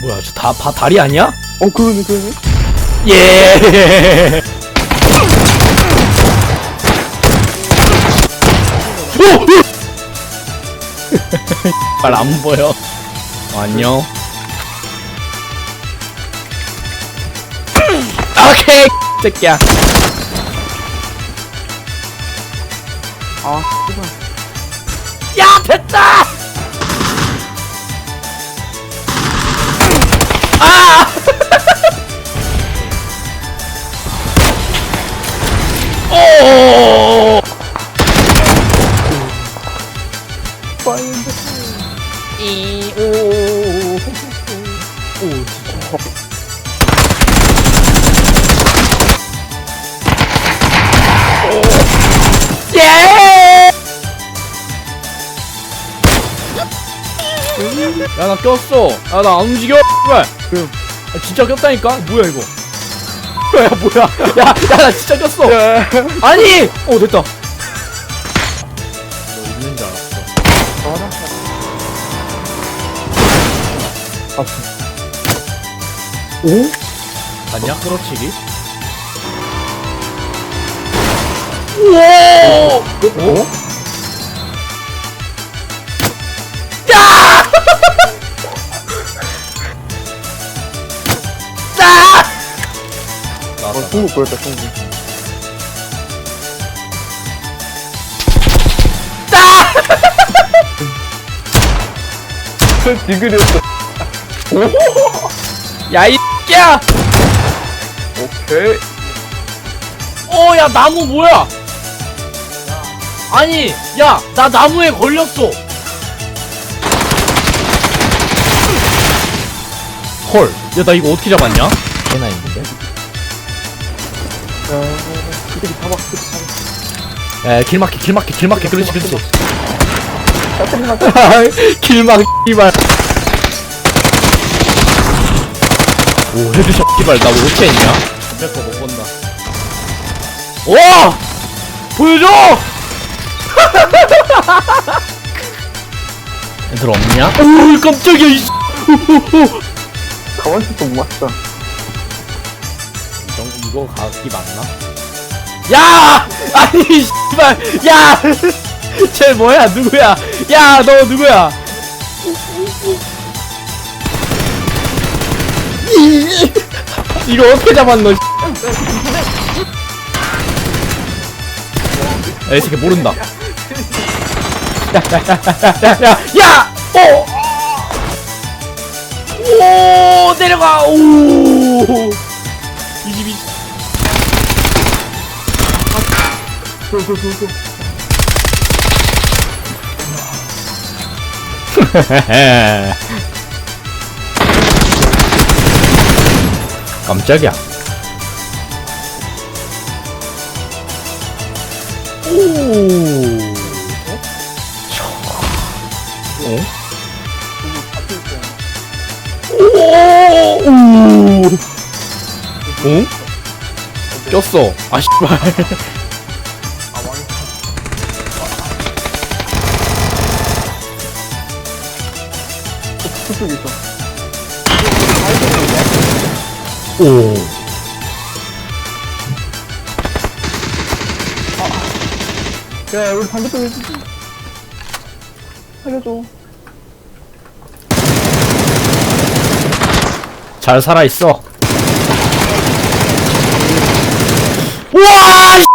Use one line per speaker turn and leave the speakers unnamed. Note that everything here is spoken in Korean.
뭐야 저 다, 다 다리 아니야?
어 그러네 그러네
예. 말안 보여. 어, 안녕. 오케이, 새끼야.
아 씨발
야, 됐다. 아! 야, 나 꼈어. 야, 나 안 움직여. 왜?
응.
아, 진짜 꼈다니까? 뭐야, 이거? 야, 뭐야. 야, 야, 나 진짜 꼈어. 아니! 어, 됐다. 너 있는 줄 알았어.
아 오?
봤냐? 끌어치기? 우와!
어? 어 중국 보였다 중국 저 디그렸어
야, 이 X야!
오케이
어, 야, 나무 뭐야? 아니, 야, 나 나무에 걸렸어. 헐, 야, 나 이거 어떻게 잡았냐? 개나 있는데?
야 이들이 잡아 이들이 잡아
야, 길막히, 길막히, 길막히, 그렇지, 그렇지.
짜증 나
길막, 이발. 오, 헤드샷, 이발. 나왜 이렇게 했냐? 빼거 못 본다. 와! 보여줘! 애들 없냐? 오, 깜짝이야, 이
가만히 있어 못 맞다
정, 이거 각이 맞나? 야! 아니 씨발 야! 쟤 뭐야 누구야? 야 너 누구야? 이거 어떻게 잡았노? 야이 새끼 모른다. 야야야야야야! 야! 오! 어! 오 내려가! 오!
22.
깜짝이야. 오. 오. 오. 어? 꼈어. 아 씨발.
저쪽에 있어
오.
야 우리 반대쪽에 있어 살려줘
잘 살아 있어. 우와!